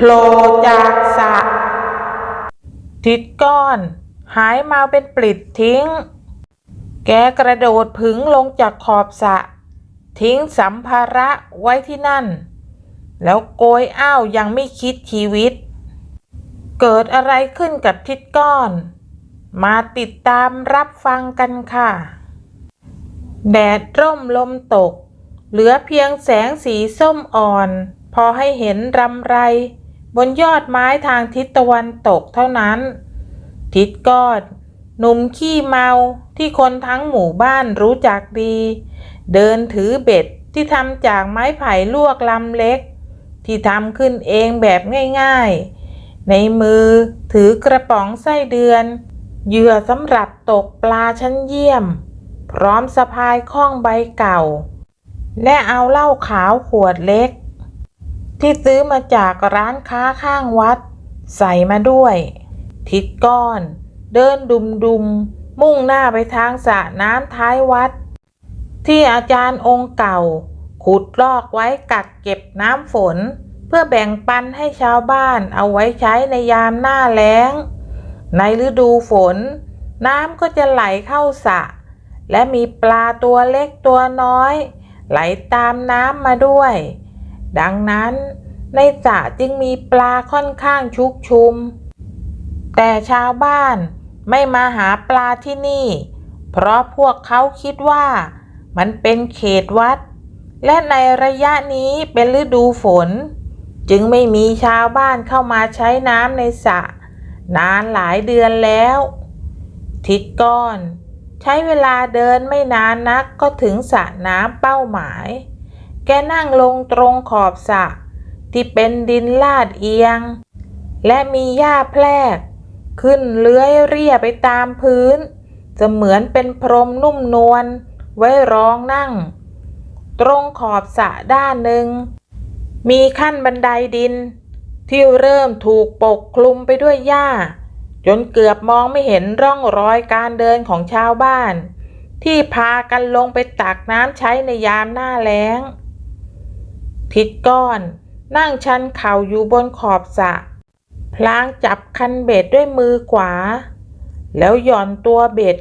โผล่จากสระทิดก้อน หายมาเป็นปลิดทิ้ง แกกระโดดผึงลงจากขอบสระทิ้งสัมภาระไว้ที่นั่น แล้วโกยอ้าวยังไม่คิดชีวิต เกิดอะไรขึ้นกับทิดก้อน มาติดตามรับฟังกันค่ะ แดดร่มลมตก เหลือเพียงแสงสีส้มอ่อน พอให้เห็นรำไร บนยอดไม้ทางทิศตะวันตกเท่านั้น ทิศก้อนหนุ่มขี้เมาที่คนทั้งหมู่บ้านรู้จักดี เดินถือเบ็ดที่ทำจากไม้ไผ่ลวกลำเล็ก ที่ทำขึ้นเองแบบง่ายๆ ในมือถือกระป๋องไส้เดือน เหยื่อสำหรับตกปลาชั้นเยี่ยม พร้อมสะพายข้องใบเก่า และเอาเหล้าขาวขวดเล็ก ที่ซื้อมาจากร้านค้าข้างวัด ใส่มาด้วย ทิศก้อน เดินดุมดุมๆมุ่งหน้าไปทางสระน้ำท้ายวัด ที่อาจารย์องค์เก่า ขุดลอกไว้กักเก็บน้ำฝน เพื่อแบ่งปันให้ชาวบ้านเอาไว้ใช้ในยามหน้าแล้ง ในฤดูฝน น้ำก็จะไหลเข้าสระและมีปลาตัวเล็กตัวน้อย ไหลตามน้ำมาด้วย ดังนั้น ในสระจึงมีปลาค่อนข้างชุกชุม แต่ชาวบ้านไม่มาหาปลาที่นี่ เพราะพวกเขาคิดว่ามันเป็นเขตวัด และในระยะนี้เป็นฤดูฝน จึงไม่มีชาวบ้านเข้ามาใช้น้ำในสระนานหลายเดือนแล้ว ทิดก้อน ใช้เวลาเดินไม่นานนักก็ถึงสระน้ำเป้าหมาย แกนั่งลงตรงขอบสระที่เป็นดินลาดเอียง และมีหญ้าแพรก ขึ้นเลื้อยเรียไปตามพื้น จะเหมือนเป็นพรมนุ่มนวลไว้รองนั่ง ตรงขอบสระด้านหนึ่ง มีขั้นบันไดดิน ที่เริ่มถูกปกคลุมไปด้วยหญ้า จนเกือบมองไม่เห็นร่องรอยการเดินของชาวบ้าน ที่พากันลงไปตักน้ำใช้ในยามหน้าแล้ง ทิดก้อน นั่งชันเข่าอยู่บนขอบสะพลางจับคันเบ็ดด้วยมือขวา แล้วหย่อนตัวเบ็ด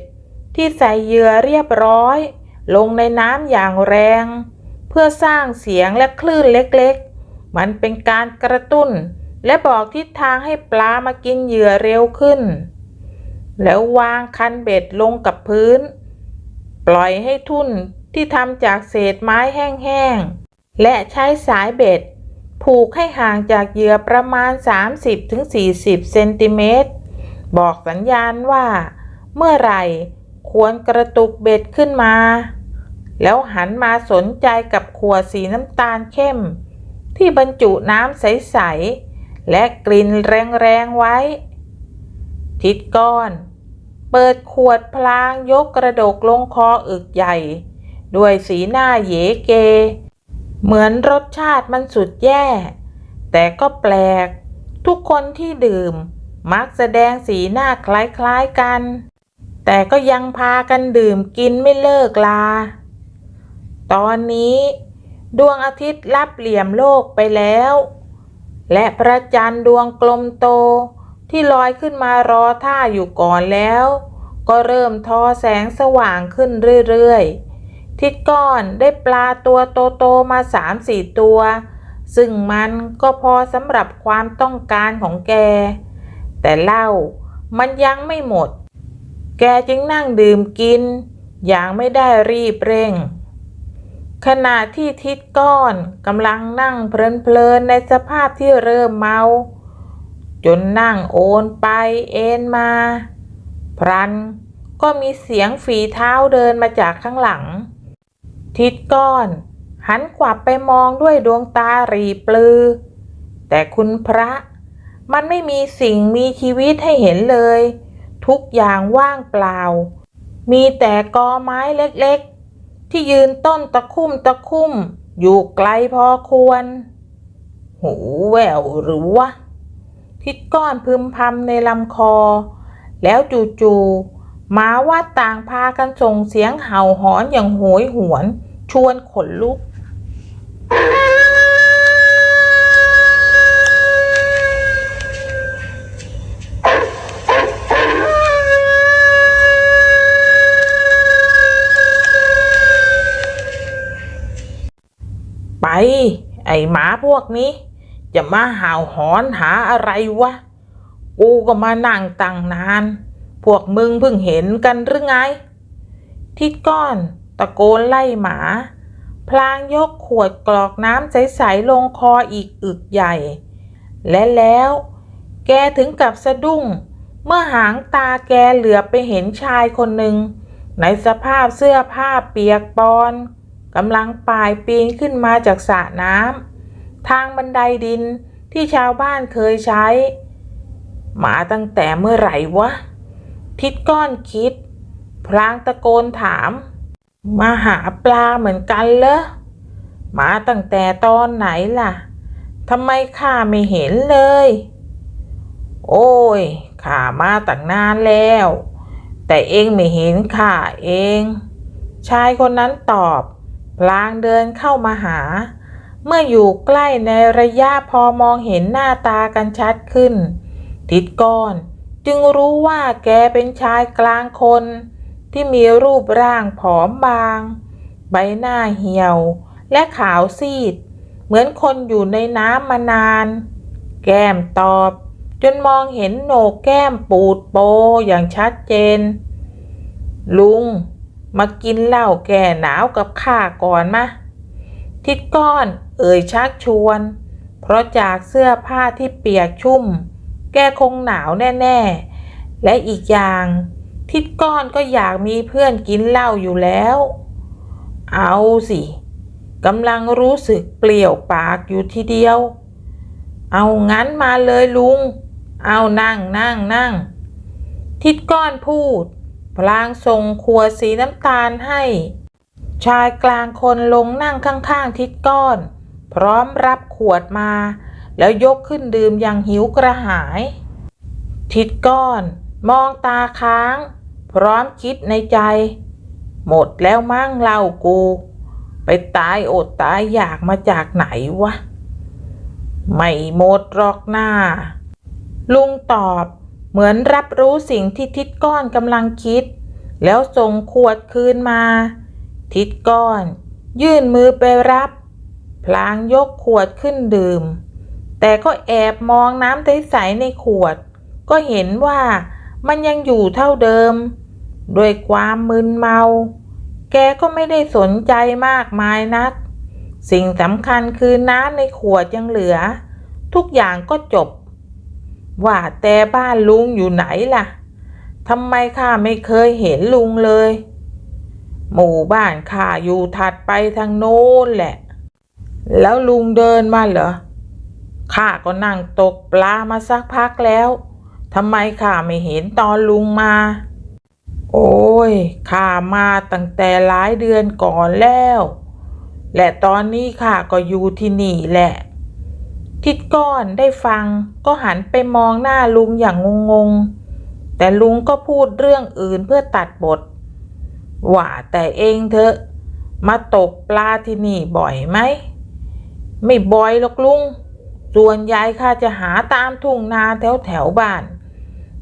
ที่ใส่เหยื่อเรียบร้อย ลงในน้ำอย่างแรง เพื่อสร้างเสียงและคลื่นเล็กๆ มันเป็นการกระตุ้น และบอกทิศทางให้ปลามากินเหยื่อเร็วขึ้น แล้ววางคันเบ็ดลงกับพื้น ปล่อยให้ทุ่นที่ทำจากเศษไม้แห้ง และใช้สายเบ็ด ผูกให้ห่างจากเหยื่อประมาณ 30-40 เซนติเมตร บอกสัญญาณว่า เมื่อไหร่ควรกระตุกเบ็ดขึ้นมา แล้วหันมาสนใจกับขวดสีน้ำตาลเข้ม ที่บรรจุน้ำใส ๆ และกลิ่นแรง ๆ ไว้ ทิดก้อน เปิดขวดพลางยกกระดกลงคออึกใหญ่ ด้วยสีหน้าเยเก เหมือนรสชาติมันสุดแย่ แต่ก็แปลก ทุกคนที่ดื่ม มักแสดงสีหน้าคล้ายๆกัน แต่ก็ยังพากันดื่มกินไม่เลิกลา ตอนนี้ ดวงอาทิตย์รับเหลี่ยมโลกไปแล้ว และพระจันทร์ดวงกลมโตที่ลอยขึ้นมารอท่าอยู่ก่อนแล้ว ก็เริ่มทอแสงสว่างขึ้นเรื่อยๆ ทิดก้อนได้ปลาตัวโตๆมาสามสี่ตัว ซึ่งมันก็พอสำหรับความต้องการของแก แต่เหล้ามันยังไม่หมด แกจึงนั่งดื่มกิน อย่างไม่ได้รีบเร่ง ขณะที่ทิดก้อนกำลังนั่งเพลินๆในสภาพที่เริ่มเมา จนนั่งโอนไปเอ็นมา พรันก็มีเสียงฝีเท้าเดินมาจากข้างหลัง ทิดก้อน หันขวับไปมองด้วยดวงตารีปลือ แต่คุณพระ มันไม่มีสิ่งมีชีวิตให้เห็นเลย ทุกอย่างว่างเปล่า มีแต่กอไม้เล็กๆ ที่ยืนต้นตะคุ่มตะคุ่ม อยู่ไกลพอควร หูแววหรือวะทิดก้อนพึมพำในลำคอ แล้วจู่ๆหมาว่าต่างพากันส่งเสียงเห่าหอนอย่างโหยหวน ชวนขนลุก ไป ไอ้หมาพวกนี้ จะมาหาวหอนหาอะไรวะ กูก็มานั่งตั้งนาน พวกมึงเพิ่งเห็นกันหรือไง ที่ก้อน ตะโกนไล่หมา พลางยกขวดกรอกน้ำใสๆลงคออีกอึกใหญ่ และแล้ว แกถึงกับสะดุ้ง เมื่อหางตาแกเหลือไปเห็นชายคนหนึ่ง ในสภาพเสื้อผ้าเปียกปอนกำลังป่ายปีนขึ้นมาจากสระน้ำทางบันไดดินที่ชาวบ้านเคยใช้มาตั้งแต่เมื่อไหร่วะ ทิดก้อนคิด พลางตะโกนถาม มาหาปลาเหมือนกันเหรอมาตั้งแต่ตอนไหนล่ะทำไมข้าไม่เห็นเลย โอ้ยข้ามาตั้งนานแล้ว แต่เองไม่เห็นข้าเอง ชายคนนั้นตอบพลางเดินเข้ามาหา เมื่ออยู่ใกล้ในระยะพอมองเห็นหน้าตากันชัดขึ้น ทิดก้อน จึงรู้ว่าแกเป็นชายกลางคน ที่มีรูปร่างผอมบาง ใบหน้าเหี่ยว และขาวซีด เหมือนคนอยู่ในน้ำมานาน แก้มตอบ จนมองเห็นโหนกแก้มปูดโปอย่างชัดเจน ลุง มากินเหล้าแก่หนาวกับข้าก่อนมะ ทิดก้อนเอ่ยชักชวน เพราะจากเสื้อผ้าที่เปียกชุ่ม แกคงหนาวแน่ ๆ และอีกอย่าง ทิดก้อนก็อยากมีเพื่อนกินเหล้าอยู่แล้ว เอาสิกำลังรู้สึกเปลี่ยวปากอยู่ทีเดียว เอางั้นมาเลยลุง เอานั่งนั่งนั่ง ทิดก้อนพูด พลางส่งขวดสีน้ำตาลให้ ชายกลางคนลงนั่งข้างๆทิดก้อน พร้อมรับขวดมา แล้วยกขึ้นดื่มอย่างหิวกระหาย ทิดก้อน มองตาค้าง ร้อมคิดในใจ หมดแล้วมั่งเล่ากู ไปตายอดตายอยากมาจากไหนวะ ไม่หมดหรอกหน้า ลุงตอบเหมือนรับรู้สิ่งที่ทิดก้อนกำลังคิด แล้วส่งขวดคืนมา ทิดก้อน ยื่นมือไปรับ พลางยกขวดขึ้นดื่ม แต่ก็แอบมองน้ำใสๆในขวด ก็เห็นว่ามันยังอยู่เท่าเดิม ด้วยความมึนเมา แกก็ไม่ได้สนใจมากมายนัก สิ่งสำคัญคือน้ำในขวดยังเหลือ ทุกอย่างก็จบ ว่าแต่บ้านลุงอยู่ไหนล่ะทำไมข้าไม่เคยเห็นลุงเลย หมู่บ้านข้าอยู่ถัดไปทางโน้นแหละ แล้วลุงเดินมาเหรอข้าก็นั่งตกปลามาสักพักแล้วทำไมข้าไม่เห็นตอนลุงมา โอ้ยข้ามาตั้งแต่หลายเดือนก่อนแล้ว และตอนนี้ข้าก็อยู่ที่นี่แหละ ทิดก้อนได้ฟังก็หันไปมองหน้าลุงอย่างงงๆ แต่ลุงก็พูดเรื่องอื่นเพื่อตัดบท ว่าแต่เองเถอะ มาตกปลาที่นี่บ่อยไหม ไม่บ่อยหรอกลุง ส่วนใหญ่ข้าจะหาตามทุ่งนาแถวแถวบ้าน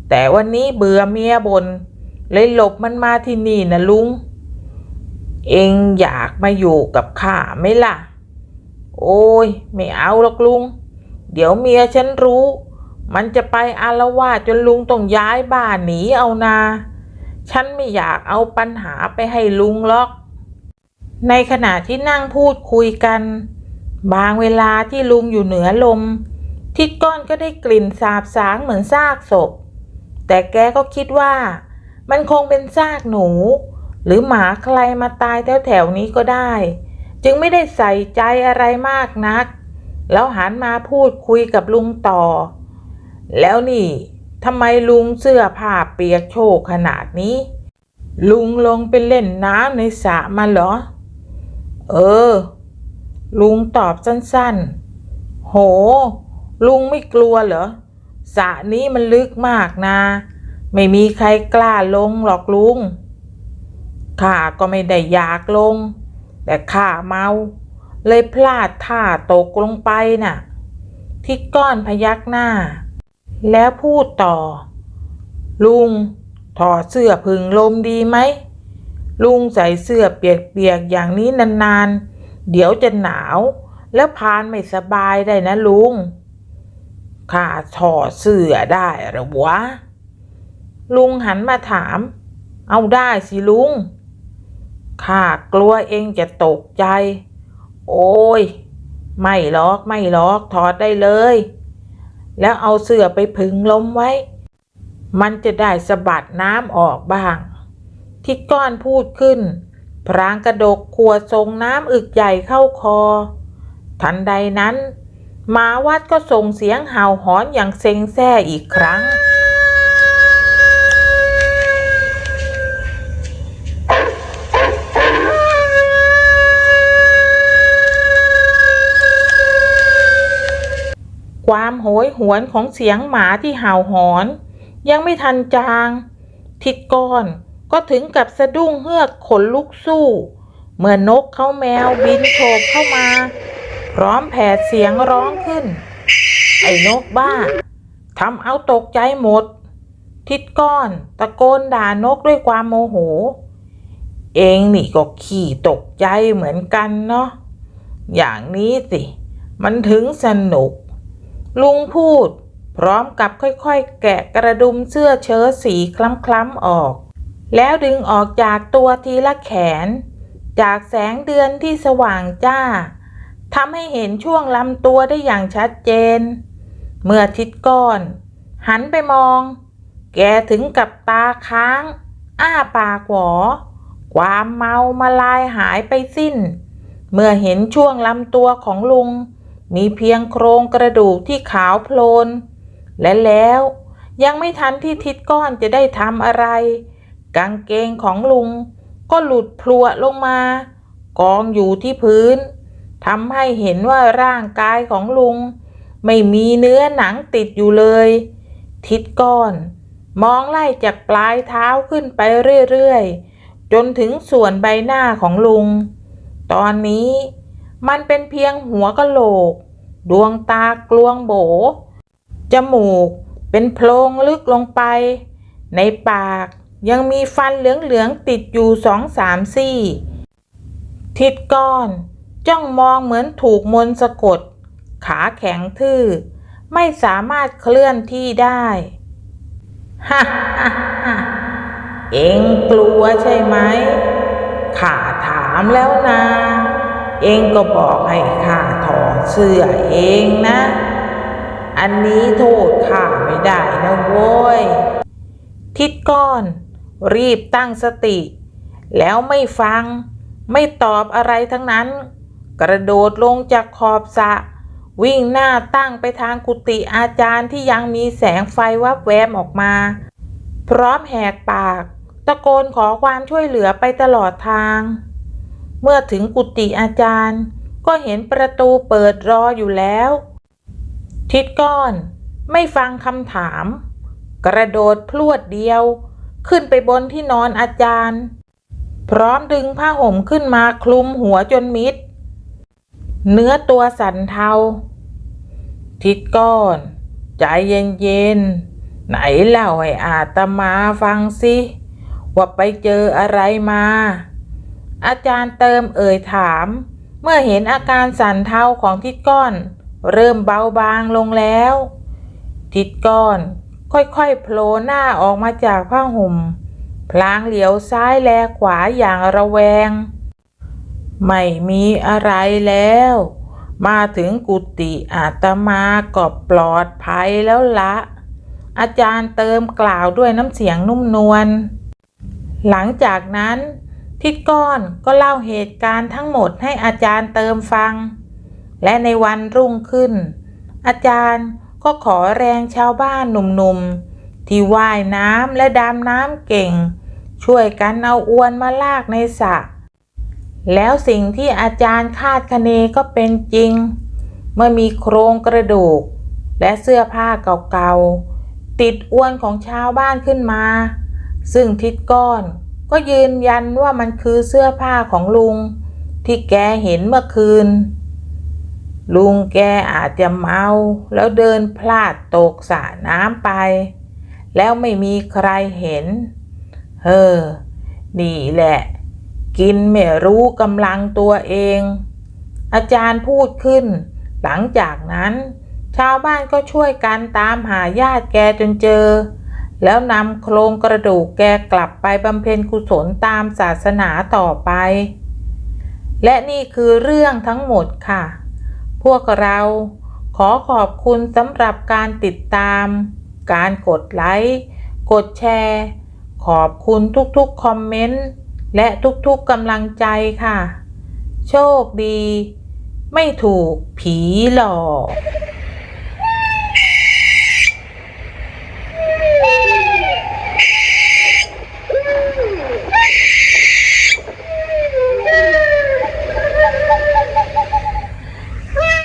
แต่วันนี้เบื่อเมียบน เลยหลบมันมาที่นี่นะลุง เองอยากมาอยู่กับข้าไหมล่ะ โอ้ย ไม่เอาหรอกลุง เดี๋ยวเมียฉันรู้ มันจะไปอารวาสจนลุงต้องย้ายบ้านหนีเอานา ฉันไม่อยากเอาปัญหาไปให้ลุงหรอก ในขณะที่นั่งพูดคุยกัน บางเวลาที่ลุงอยู่เหนือลม ทิดก้อนก็ได้กลิ่นสาบสางเหมือนซากศพ แต่แกก็คิดว่า มันคงเป็นซากหนู หรือหมาใครมาตายแถวๆนี้ก็ได้ จึงไม่ได้ใส่ใจอะไรมากนัก แล้วหันมาพูดคุยกับลุงต่อ แล้วนี่ทำไมลุงเสื้อผ้าเปียกโชกขนาดนี้ ลุงลงไปเล่นน้ำในสระมาเหรอ เออ ลุงตอบสั้นๆ โห ลุงไม่กลัวเหรอสระนี้มันลึกมากนะ ไม่มีใครกล้าลงหรอกลุง ข้าก็ไม่ได้อยากลง แต่ข้าเมา เลยพลาดท่าตกลงไปน่ะทิดก้อนพยักหน้า แล้วพูดต่อ ลุงถอดเสื้อผึ่งลมดีไหม ลุงใส่เสื้อเปียกๆอย่างนี้นานๆ เดี๋ยวจะหนาว แล้วพานไม่สบายได้นะลุง ข้าถอดเสื้อได้หรือวะ ลุงหันมาถาม เอาได้สิลุง ข้ากลัวเองจะตกใจ โอ้ย ไม่หรอกไม่หรอกถอดได้เลย แล้วเอาเสื้อไปผึ่งล้มไว้ มันจะได้สะบัดน้ำออกบ้างทิดก้อนพูดขึ้น พรางกระดกขวดทรงน้ำอึกใหญ่เข้าคอ ทันใดนั้นหมาวัดก็ส่งเสียงเห่าหอนอย่างเซ็งแซ่อีกครั้ง ความโหยหวนของเสียงหมาที่เห่าหอน ยังไม่ทันจาง ทิดก้อนก็ถึงกับสะดุ้งเฮือกขนลุกสู้ เมื่อนกเขาแมวบินโฉบเข้ามา พร้อมแผดเสียงร้องขึ้น ไอ้นกบ้าทำเอาตกใจหมด ทิดก้อนตะโกนด่านกด้วยความโมโห เองนี่ก็ขี่ตกใจเหมือนกันเนาะอย่างนี้สิ มันถึงสนุก ลุงพูด พร้อมกับค่อยๆ แกะกระดุมเสื้อเชิ้ตสีคล้ำๆออก แล้วดึงออกจากตัวทีละแขน จากแสงเดือนที่สว่างจ้าทำให้เห็นช่วงลำตัวได้อย่างชัดเจน เมื่อทิดก้อน หันไปมอง แกถึงกับตาค้าง อ้าปากหวอ ความเมามาลายหายไปสิ้น เมื่อเห็นช่วงลำตัวของลุง มีเพียงโครงกระดูกที่ขาวโพลน และแล้วยังไม่ทันที่ทิดก้อนจะได้ทำอะไร กางเกงของลุงก็หลุดพลัวลงมา กองอยู่ที่พื้นทำให้เห็นว่าร่างกายของลุง ไม่มีเนื้อหนังติดอยู่เลย ทิดก้อน มองไล่จากปลายเท้าขึ้นไปเรื่อยๆ จนถึงส่วนใบหน้าของลุง ตอนนี้ มันเป็นเพียงหัวกะโหลก ดวงตากลวงโบ จมูกเป็นโพรงลึกลงไป ในปากยังมีฟันเหลืองๆติดอยู่สองสามซี่ ทิดก้อน จ้องมองเหมือนถูกมนต์สะกด ขาแข็งทื่อ ไม่สามารถเคลื่อนที่ได้ฮ่าฮ่าฮ่าเองกลัวใช่ไหมข้าถามแล้วนะ เองก็บอกให้ข้าถอดเสื้อเองนะ อันนี้โทษข้าไม่ได้นะโว้ย ทิดก้อน รีบตั้งสติ แล้วไม่ฟัง ไม่ตอบอะไรทั้งนั้น กระโดดลงจากขอบสะ วิ่งหน้าตั้งไปทางกุฏิอาจารย์ที่ยังมีแสงไฟวับแวมออกมา พร้อมแหกปาก ตะโกนขอความช่วยเหลือไปตลอดทาง เมื่อถึงกุฏิอาจารย์ ก็เห็นประตูเปิดรออยู่แล้ว ทิดก้อนไม่ฟังคำถาม กระโดดพลวดเดียว ขึ้นไปบนที่นอนอาจารย์ พร้อมดึงผ้าห่มขึ้นมาคลุมหัวจนมิด เนื้อตัวสั่นเทา ทิดก้อน ใจเย็นๆ ไหนเล่าให้อาตมาฟังสิว่าไปเจออะไรมา อาจารย์เติมเอ่ยถาม เมื่อเห็นอาการสั่นเทาของทิดก้อน เริ่มเบาบางลงแล้ว ทิดก้อน ค่อยๆโผล่หน้าออกมาจากผ้าห่ม พลางเหลียวซ้ายแลขวาอย่างระแวง ไม่มีอะไรแล้ว มาถึงกุฏิอาตมาก็ปลอดภัยแล้วละอาจารย์เติมกล่าวด้วยน้ำเสียงนุ่มนวลหลังจากนั้น ทิดก้อนก็เล่าเหตุการณ์ทั้งหมดให้อาจารย์เติมฟัง และในวันรุ่งขึ้น อาจารย์ก็ขอแรงชาวบ้านหนุ่มๆ ที่ว่ายน้ำและดำน้ำเก่ง ช่วยกันเอาอวนมาลากในสระแล้วสิ่งที่อาจารย์คาดคะเนก็เป็นจริง เมื่อมีโครงกระดูก และเสื้อผ้าเก่าๆ ติดอวนของชาวบ้านขึ้นมา ซึ่งทิดก้อน ก็ยืนยันว่ามันคือเสื้อผ้าของลุง ที่แกเห็นเมื่อคืน ลุงแกอาจจะเมาแล้วเดินพลาดตกสระน้ำไป แล้วไม่มีใครเห็น เฮ้อ นี่แหละ กินไม่รู้กำลังตัวเอง อาจารย์พูดขึ้น หลังจากนั้น ชาวบ้านก็ช่วยกันตามหาญาติแกจนเจอ แล้วนำโครงกระดูกแกกลับไปบำเพ็ญกุศลตามศาสนาต่อไป และนี่คือเรื่องทั้งหมดค่ะ พวกเราขอขอบคุณสำหรับการติดตาม การกดไลค์ กดแชร์ ขอบคุณทุกๆคอมเมนต์ และทุกๆกำลังใจค่ะ โชคดี ไม่ถูกผีหลอก